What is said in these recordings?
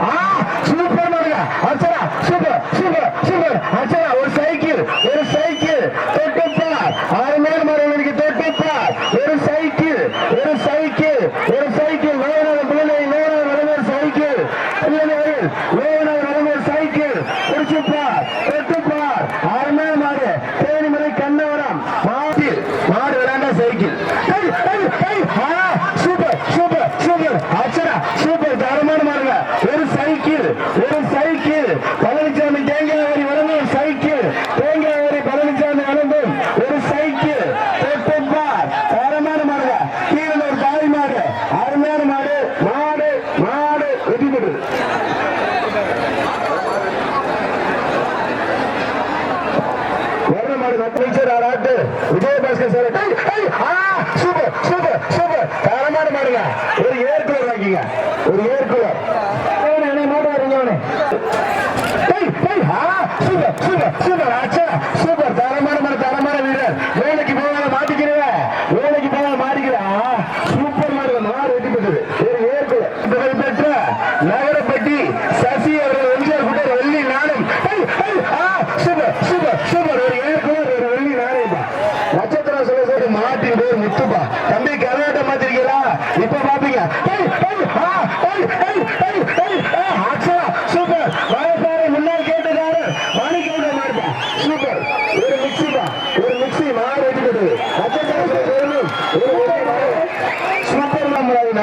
ஆ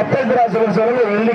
மக்கள் திராட்சை சொல்லுங்க வெள்ளி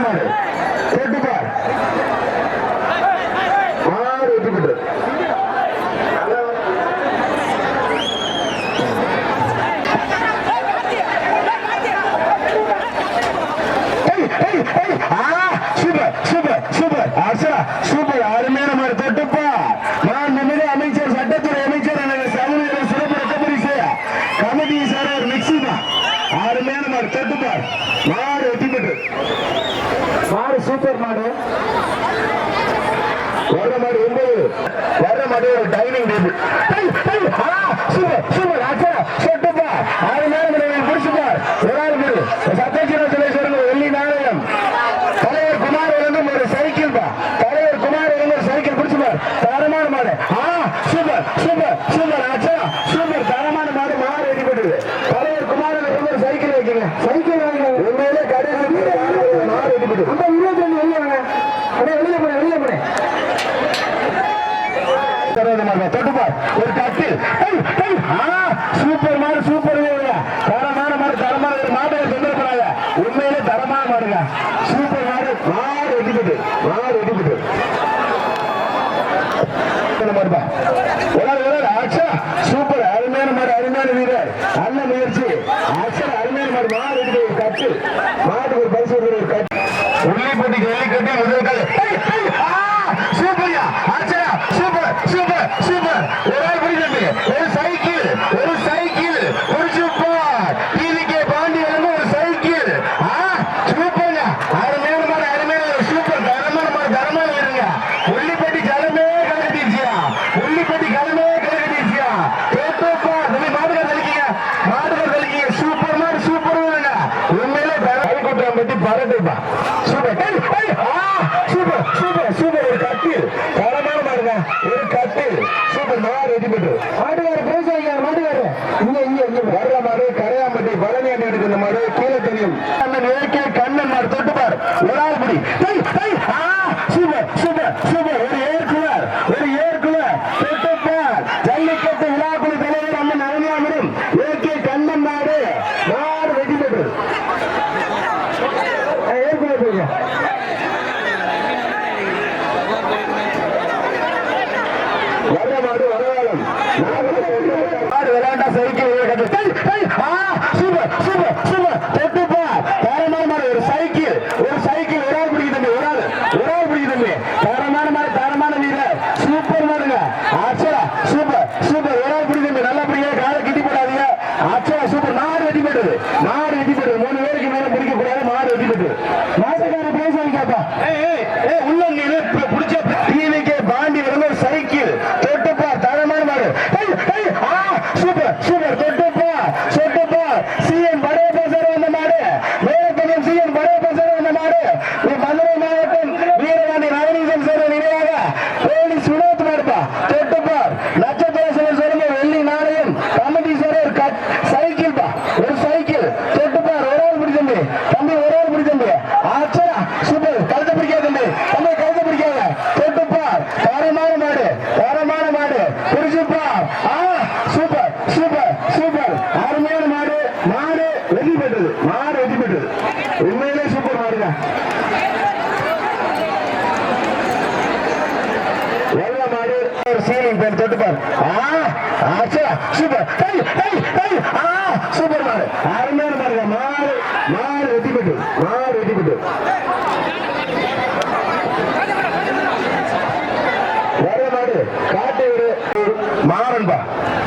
ಮಾಡ್ತಾರೆ சூப்பர் மாடு. வர்ற மாடு ஒன்பது. வர்ற மாடு ஒரு டைமிங் டேபிள் சூப்பர் சூப்பர் அச்சா சொட்டுப்பா. ஆறு நேரம் கிடையாது பிடிச்சுப்பா ஒரு ஆள் பேரு சத்தியசீரன் சிலை வெள்ளி நாணயம். தலைவர் குமார் வந்து ஒரு சைக்கிள் பா. தலைவர் குமார் வந்து ஒரு சைக்கிள் பிடிச்சுப்பார்.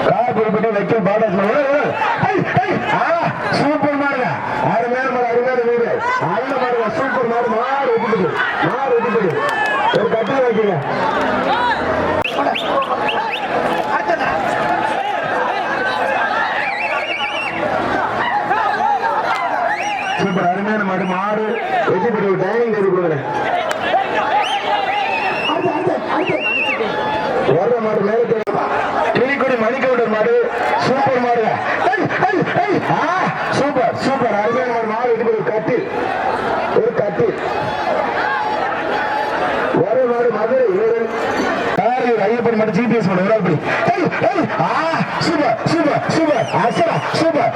காயப்படுத்தி வைக்கல் பாடாஸ் சூப்பர் மாடுங்க. அருமையான மாடு அருமையான வீடு. அதுல பாருங்க சூப்பர் மாடு. மாடு விட்டுட்டு மாடு விட்டுட்டு சூப்பர் மாடு. Super super. அருமையான மாடு. மாடு இது ஒரு கட்டில் ஒரு கட்டில் ஒரே மாடு மதுரை ஈரன் காரையூர் ஐயப்பன் மட்டும் GPS super super super. Super.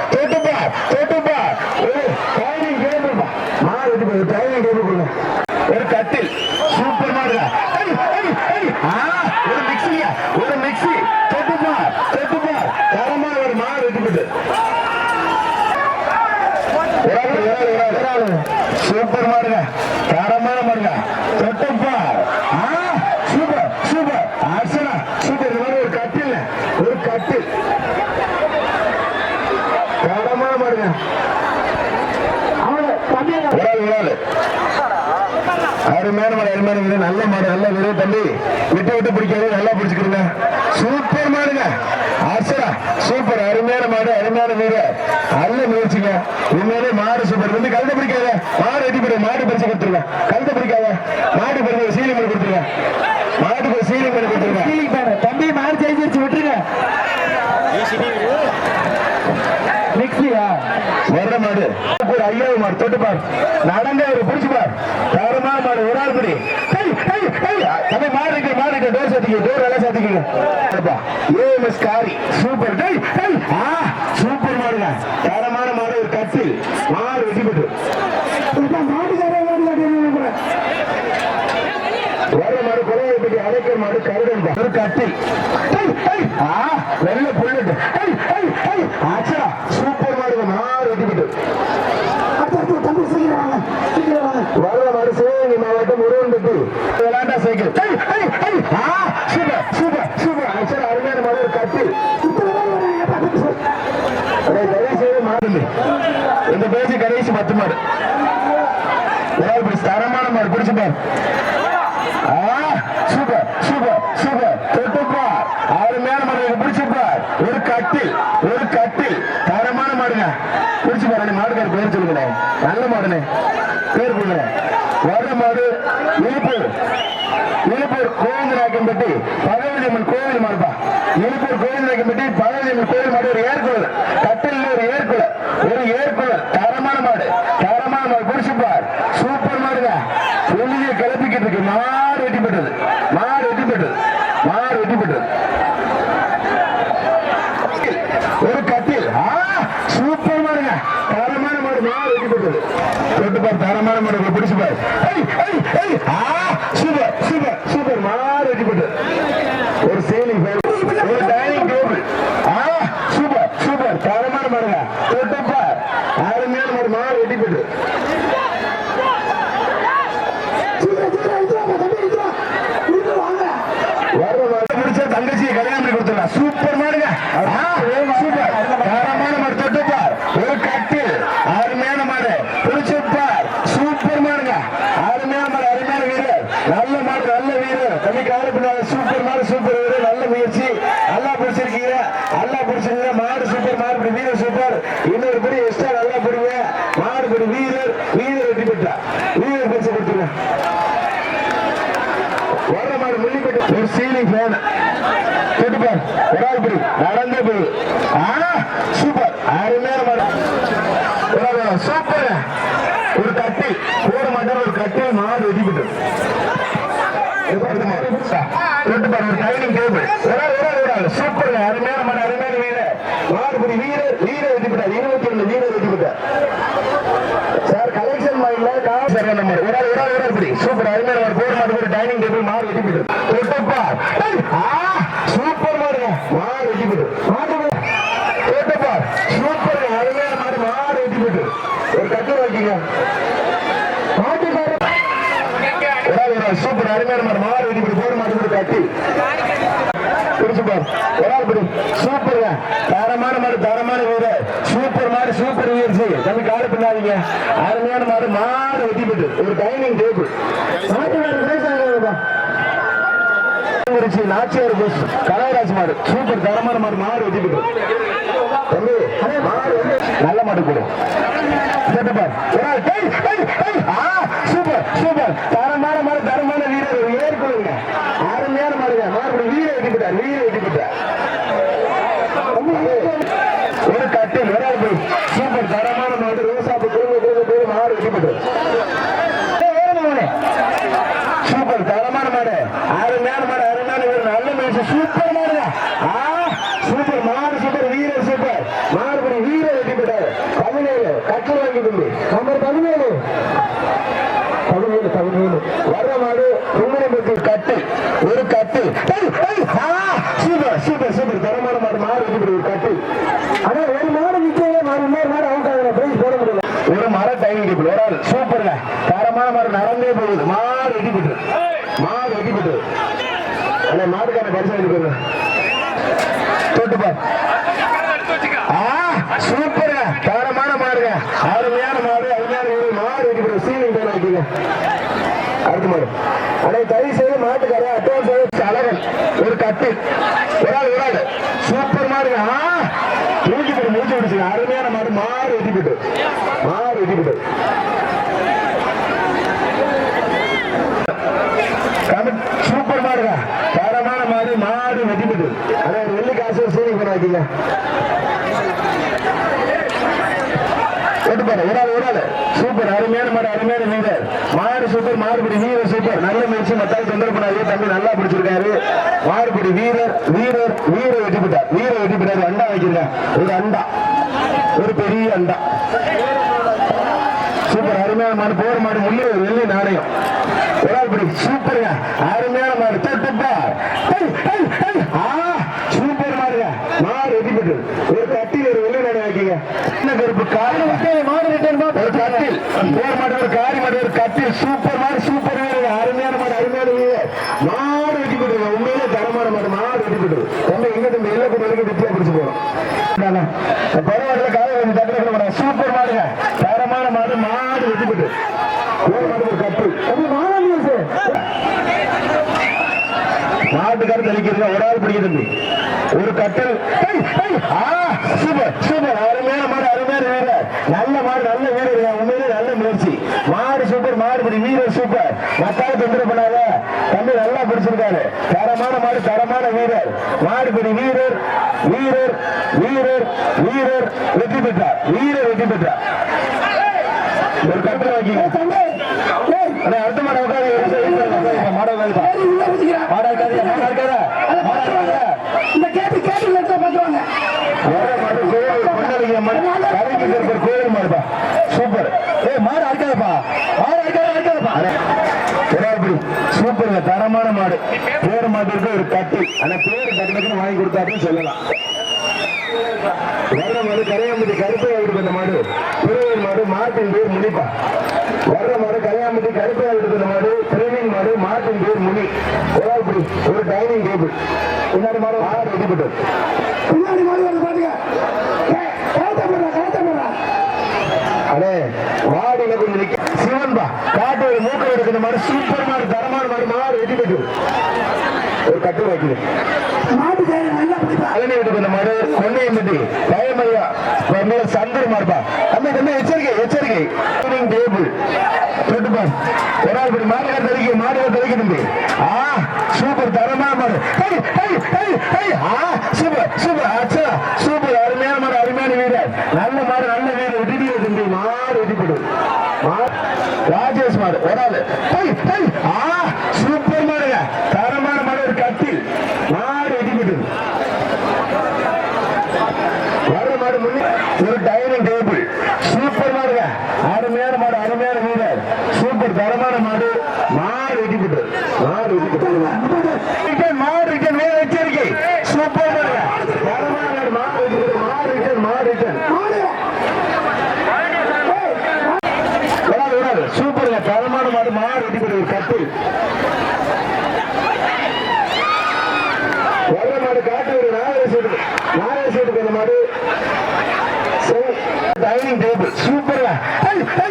அருமையான மாடு அருமையான வீடு நல்ல மாடு நல்ல வீடு விட்டு விட்டு பிடிக்காது நல்லா பிடிச்சிக்கிறீங்க. சூப்பர் மாடுங்க. அர்ச்சனா சூப்பர். அருமையான மாடு அருமையான வீடு நல்ல முயற்சிங்க. உண்மையிலே மாடு சூப்பர். வந்து கழுத பிடிக்காத. மாடு எட்டி மாடு பரிசு கொடுத்துருங்க. கழுத பிடிக்காத. மாடு பரிசு சீலிங் பண்ணி கொடுத்துருங்க. மாட்டுக்கு சீலிங் பண்ணி கொடுத்துருங்க. தம்பி மாடு ஜெயிச்சு விட்டுருங்க. வர்ற மாடு. ஒரு ஐயாவது மாடு தொட்டு தொட்டுப்பார் நடங்க ஒரு பிடிச்சுப்பார் தரமா மாடு ஒரு ஆள் குடி அப்ப மாடு இருக்கு மாடு இருக்கு டோர் சாத்திக்க டோர் வேலை சாத்திக்கங்க ஏஎம்எஸ் காரி சூப்பர் டை சூப்பர் மாடுங்க தரமான மாடு ஒரு கட்டில் மாடு வெட்டி போட்டு. வர மாடு கொலை அடைக்கிற மாடு கருடன் ஒரு கட்டில் தரமான மாடு சூப்பர் சூப்பர் சூப்பர். தொட்டுப்பார் மேல மாடு பிடிச்சுப்பார் ஒரு கட்டில் ஒரு கட்டில் தரமான மாடுங்க. பிடிச்சு பாரு. மாடுக்கார் பேர் சொல்லுங்களேன். நல்ல மாடுனே. பேர் கொடுங்க வர்ற மாடு இழுப்பூர் இழுப்பூர் கோவிந்தநாயக்கம்பட்டி பகவதி அம்மன் கோவில் மாடுப்பா. இழுப்பூர் கோவிந்தநாயக்கம்பட்டி பகவதி அம்மன் கோவில் மாடு. ஒரு ஏற்குழல் கட்டில் ஒரு ஏற்குழல் ஒரு ஏற்குழல் தரமான மாடு பிடிச்சுப்பார் சூப்பர் மாடுங்க வெளியே கிளப்பிக்கிட்டு இருக்கு மாறு வெட்டி பெற்றது. மாடு வெட்டி பெற்றது. மாடு வெட்டி பெற்றது. ஒரு கட்டில். சூப்பர் மாடுங்க. தரமான மாடு மாறு வெட்டி பெற்றது. தொட்டு பாரு தரமான மாடு பிடிச்சு பாரு. சூப்பர் சூப்பர் மாடு வெட்டி பெற்றது ஒரு சீலிங் ஒரு டைனிங் டேபிள் ஆ சூப்பர் சூப்பர் தரமான மாடுங்க தொட்டு பார் அருமையான மாடு மாடு வெட்டி பெற்றது வர்ற மாடு முடிச்சா தங்கச்சியை கல்யாணம் பண்ணி கொடுத்துடலாம் சூப்பர் மாடுங்க ஆ, சூப்பர் தரமான மாடு தொட்டுப்பார் ஒரு கட்டில் அருமையான மாடு பிடிச்சிருப்பார் சூப்பர் மாடுங்க அருமையான மாடு அருமையான வீரர் நல்ல மாடு நல்ல வீரர் தம்பி காலப்பின்னால சூப்பர் மாடு சூப்பர் வீரர் நல்ல முயற்சி நல்லா பிடிச்சிருக்கீங்க நல்லா பிடிச்சிருக்கீங்க மாடு சூப்பர் மாடு இப்படி வீரர் சூப்பர் இன்னொரு படி எக்ஸ்ட்ரா நல்லா பிடிங்க மாடு படி வீரர் வீரர் வெற்றி பெற்றா வீரர் பரிசு கொடுத்துருங்க வர்ற மாதிரி முள்ளிப்பட்டு ஒரு சீலிங் ஃபேன் கேட்டுப்பார் ஒரு ஆள் படி நடந்தே போகுது ஆனா சூப்பர் அருமையான மாதிரி ஒரு ஆள் சூப்பர் ஒரு கட்டி போட மாட்டார் ஒரு கட்டி மாடு வெடிப்பட்டு கேட்டுப்பார் ஒரு டைனிங் டேபிள் ஒரு ஆள் ஒரு ஆள் ஒரு ஆள் சூப்பர் அருமையான மாடு அருமையான வீரர் மாடுபடி வீரர் வீரர் வெட்டிப்பட்டார் இருபத்தி ரெண்டு வீரர் வெட்டிப்பட்டார் சார் கலெக்ஷன் மைண்ட்ல காசு சார் நம்ம ஒரு ஆள் ஒரு ஆள் ஒரு ஆள் இப்படி சூப்பர் அருமையான ஒரு போர் மாடு ஒரு டைனிங் டேபிள் மாடு வெட்டி போட்டு தொட்டுப்பா ஏய், ஆ சூப்பர் மாடுங்க மாடு வெட்டி போட்டு மாடு தொட்டுப்பா சூப்பர் அருமையான மாடு மாடு வெட்டி போட்டு ஒரு கட்டு வைக்கீங்க மாட்டுக்கார ஒரு ஆள் ஒரு ஆள் சூப்பர் அருமையான மாடு மாடு வெட்டி போட்டு போர் மாடு ஒரு கட்டி பிடிச்சுப்பார் ஒரு ஆள் பிடி. சூப்பருங்க தரமான மாடு தரமான வீரர். சூப்பர் மாடு சூப்பர் வீரர்ச்சி தம்பி காடு பண்ணாதீங்க அருமையான மாடு மாடு வெட்டி ஒரு dining table. Nachiyar bus Kanagaraj மாடு. சூப்பர் தரமான மாடு மாடு வெட்டி பெற்று தம்பி மாடு நல்ல மாடு கூட. Super super. தரமான வீரர் ஒரு ஏற்குழுங்க அருமையான மாடுங்க மாடு வீர வெட்டி விட்டார் வீர வெட்டி விட்டார் ஒரு கட்டில் ஒரு ஆள் போய் சூப்பர் தரமான மாடு ரோசாப்பு குடும்ப குடும்ப பேரு மாடு வெட்டி விட்டார் சூப்பர் தரமான மாடு அருமையான மாடு அருமையான வீரர் நல்ல மனுஷன் சூப்பர் மாடுங்க ஆ சூப்பர் மாடு சூப்பர் வீரர் சூப்பர் மாடுபடி வீரர் வெட்டி விட்டார் பதினேழு கட்டில் வாங்கி தம்பி நம்பர் பதினேழு பதினேழு பதினேழு வர்ற மாடு குங்குமப்பட்டி கட்டு ஒரு கட்டு ஏய், ஏய், ஆ, சூப்பர் சூப்பர் சூப்பர் தரமான மாடு மாடு வெட்டி ஒரு கட்டு ஆனா ஒரு மாடு நிக்கவே மாடு இன்னொரு மாடு அவுட் ஆகல பிரைஸ் போட முடியல ஒரு மர டைனிங் ஒரு ஆள் சூப்பருங்க. தரமான மாடு நடந்தே போகுது. மாடு வெட்டி மாடு வெட்டி பரிசு தொட்டுப்பார் ஆ சூப்பருங்க. தரமான மாடுங்க. அருமையான மாடு அருமையான மாடு. சீலிங் பேர் வைக்கீங்க அடுத்த மாடு. தயவு செய்து மாட்டுக்கார அட்வான்ஸ் அழகன். ஒரு கட்டு. ஒரு ஆள் ஒரு ஆள் சூப்பர் மாடுங்க ஆ தூக்கி போட்டு முடிச்சு விடுச்சுங்க அருமையான மாடு மாடு வெட்டி போட்டு மாடு சூப்பர் மாடுங்க தரமான மாடு மாடு வெட்டி போட்டு அடே வெள்ளி காசு சீலிங் பண்ண வைக்கீங்க பாரு ஒரு ஆள் ஒரு ஆள். சூப்பர் அருமையான மாடு அருமையான வீரர் மாடு சூப்பர் மாறுபடி வீரர் சூப்பர் நல்ல முயற்சி மத்தாய் தொந்தரவு பண்ணாரு தம்பி நல்லா பிடிச்சிருக்காரு. மாடுபிடி வீரர் வீரர் வீர வெட்டி விட்டார் வீரர் வெட்டி விட்டார் அண்டா வைக்கிறேன் ஒரு அண்டா. ஒரு பெரிய அண்டா. சூப்பர் அருமையான மாடு போற மாடு முள்ளி வெள்ளி நாணயம். ஒரு ஆள் பிடி சூப்பருங்க அருமையான மாடு தொட்டுப்பா ஆ சூப்பர் மாடுங்க மாடு பெற்று ஒரு கட்டில் ஒரு வெள்ளி நாணயம் ஆக்கிங்க. என்ன கருப்பு காரி? மாடு ரிட்டர்ன் ஒரு கட்டில் போர் மாடு ஒரு காரி மாடு ஒரு கட்டில் சூப்பர் மாடு சூப்பர் வீரர் அருமையான மாடு அருமையான வீரர் மாடு வெட்டி பெற்று உண்மையிலே தரமான மாடு மாடு வெட்டி பெற்று ரொம்ப எங்க தம்பி எல்லாம் கூட வரைக்கும் வெற்றியா பிடிச்சு போறோம் பரவாயில்ல காலை கொஞ்சம் தட்டுற மாடு சூப்பர் மாடுங்க தரமான மாடு மாடு வெட்டி பெற்று போர் மாடு ஒரு கட்டில் அது மாடு தெளிக்கிறீங்க ஒரு ஆள் பிடிக்க தம்பி ஒரு கட்டல். ஏய், ஏய், ஆ, சூப்பர் சூப்பர். அருமையான மாடு அருமையான வீரர். நல்ல மாடு நல்ல வீரர். உண்மையிலே நல்ல முயற்சி. மாடு சூப்பர் மாடுபடி வீரர் சூப்பர். மத்தால தொந்தரவு பண்ணாத. தம்பி நல்லா பிடிச்சிருக்காரு. தரமான மாடு தரமான வீரர். மாடுபடி வீரர் வீரர் வீரர் வீரர். வெற்றி பெற்றார். வீரர் வெற்றி பெற்றார். ஒரு கட்டல் அண்ணே, அடுத்த மாடு உட்காரு மாடு உட்காருப்பா மாடா இருக்காதீங்க, மாடா இருக்காதா? மாடா இருக்காதா? இந்த கேட்டு கேட்டு லட்சம் பார்த்துவாங்க வேற மாடு, கோயில், பொன்னாளிங்க மாடு, கரைக்கு இருக்கிற கோயில் மாடுப்பா. சூப்பர் ஏய் மாடு அடிக்காதப்பா மாடு அடிக்காத அடிக்காதப்பா விராபுரி சூப்பருங்க தரமான மாடு பேர் மாட்டிற்கு ஒரு கட்டு ஆனா பேர் டக்குனு வாங்கி கொடுத்தாருன்னு சொல்லலாம் வர்ற மாடு கரையாம்பட்டி கருப்பையா இருக்கு அந்த மாடு பிறவையின் மாடு மாட்டின் பேர் முனிப்பா வர்ற மாடு கரையாம்பட்டி கருப்பையா இருக்கு அந்த மாடு பிறவின் மாடு மாட்டின் பேர் முனி விராபுரி ஒரு டைனிங் டேபிள். இன்னொரு மாடு மாடு வெட்டிப்பட்டது பின்னாடி மாடி வந்து பாருங்க கழுத்த போடுறா கழுத்த போடுறா அடே மாடியில கொஞ்சம் நிக்க சிவன்பா காட்டு ஒரு மூக்க சூப்பர் மாடு தரமான மாடு மாடு ஒரு கட்டு வைக்குது மாட்டு வீட்டுக்கு மாடு கொன்னையம்பட்டி பயமையா சந்தர் தம்பி எச்சரிக்கை எச்சரிக்கை. டேபிள் தொட்டுப்பா ஒரு ஆள் படி மாடு மாடு தம்பி ஆ சூப்பர் தரமா மாடு ஹேய், ஆ சூப்பர் சூப்பர். அச்சா சூப்பர். அருமையான மாடு அருமையான வீரர். நல்ல மாடு நல்ல வீரர் விட்டுட்டு தம்பி மாடு வெட்டிப்படு ராஜேஷ் மாடு ஒரு ஆள் ஹேய், ஹேய். ஆ சூப்பர் மாடுங்க தரமான மாடு ஒரு கட்டில் மாடு வெட்டிப்பட்டு வர்ற மாடு முன்னே ஒரு டைனிங் டேபிள் சூப்பர் மாடுங்க அருமையான மாடு அருமையான வீரர் சூப்பர் தரமான மாடு மாடு வெட்டிப்பட்டு மாடு வெட்டிப்பட்டு ரிட்டன் மாடு ரிட்டன் வேற எச்சரிக்கை சூப்பர் மாடுங்க தரமான மாடு மாடு வெட்டிப்பட்டு மாடு ரிட்டன் மாடு ரிட்டன் மாடு வராது வராது சூப்பருங்க தரமான மாடு மாடு வெட்டிப்பட்டு ஒரு கட்டில் வர்ற மாடு காட்டு ஒரு நாகர சீட்டு நாகர சீட்டுக்கு அந்த மாடு டைனிங் டேபிள் சூப்பர்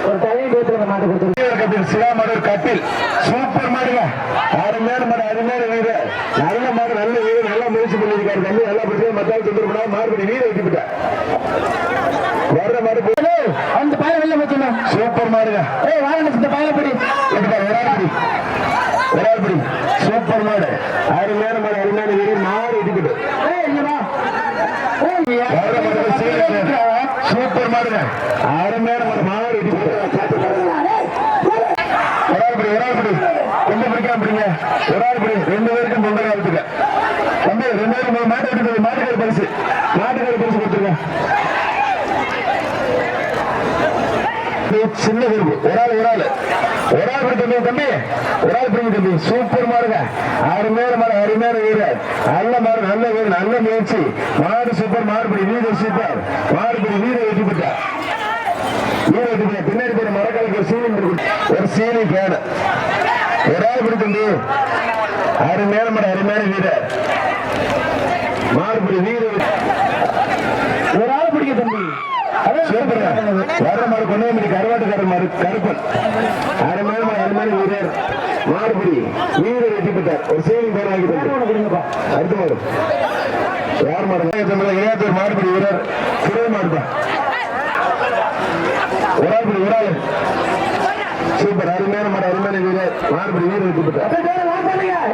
ஒரு தலையை பேசுற மாடு கொடுத்துருக்கு சிவாமடர் கட்டில் சூப்பர் மாடுங்க. அருமையான மாடு அருமையான வீடு. நல்ல மாடு நல்ல வீடு நல்லா முயற்சி பண்ணிருக்காரு தம்பி. நல்லா பிரச்சனை மத்தால் தொந்தரவு மாறுபடி வீடு இடிக்கிட்டு வர்ற அந்த பாய வெளில போச்சுண்ணா சூப்பர் மாடுங்க. ஏய் வாங்க இந்த பாயில படி. ஒரு ஆள் மாடு. சூப்பர் மாடுங்க அருமையான மாடு மாடு இடிக்கிட்டு ஒரு ஆள் பிடி ஒரு ஆள் பிடி கொஞ்சம் பிடிக்காம பிடிங்க ஒரு ஆள் பிடி ரெண்டு பேருக்கும் பொங்கல் வாழ்த்துக்க தம்பி ரெண்டு பேரும் மூணு மாட்டு எடுத்து மாட்டுக்கார பரிசு மாட்டுக்கார பரிசு கொடுத்துருங்க இது சின்ன குரூப் ஒரு ஆள் ஒரு ஆள். ஒரு ஆள் பிடி தம்பி தம்பி. ஒரு ஆள் பிடிங்க தம்பி. சூப்பர் மாடுங்க. அருமையான மாடு அருமையான வீரர். நல்ல மாடு நல்ல வீடு நல்ல முயற்சி. மாடு சூப்பர் மாடுபிடி வீரர் சூப்பர். மாடுபிடி வீரர் வெற்றி பெற்றார். வீரர் வெற்றி பெற்றார். பின்னாடி போற மரக்காலுக்கு ஒரு சீலிங் ஒரு சீலிங் ஃபேன் ஒரு ஆள் பிடி தம்பி அருமையான மாடு அருமையான வீரர். மாடுபிடி வீரர் ஒரு ஆள் பிடிக்க தம்பி. சூப்பருங்க. வர்ற மாடு கொண்டாமடி கருவாட்டுக்காரர் மாடு கருப்பன். அருமையான மாடு, அருமையான வீரர். மாடுபிடி வீரர் வெற்றி பெற்றார் ஒரு சேவிங் பேர் வாங்கி தந்து கொடுங்கப்பா அடுத்த மாடு. யார் மாடு? இளையாத்தூர் மாடுபிடி வீரர் சிறை மாடுதான். ஒரு ஆள் பிடி ஒரு ஆள் சூப்பர். அருமையான மாடு அருமையான வீரர். மாடுபிடி வீரர் வெற்றி பெற்றார்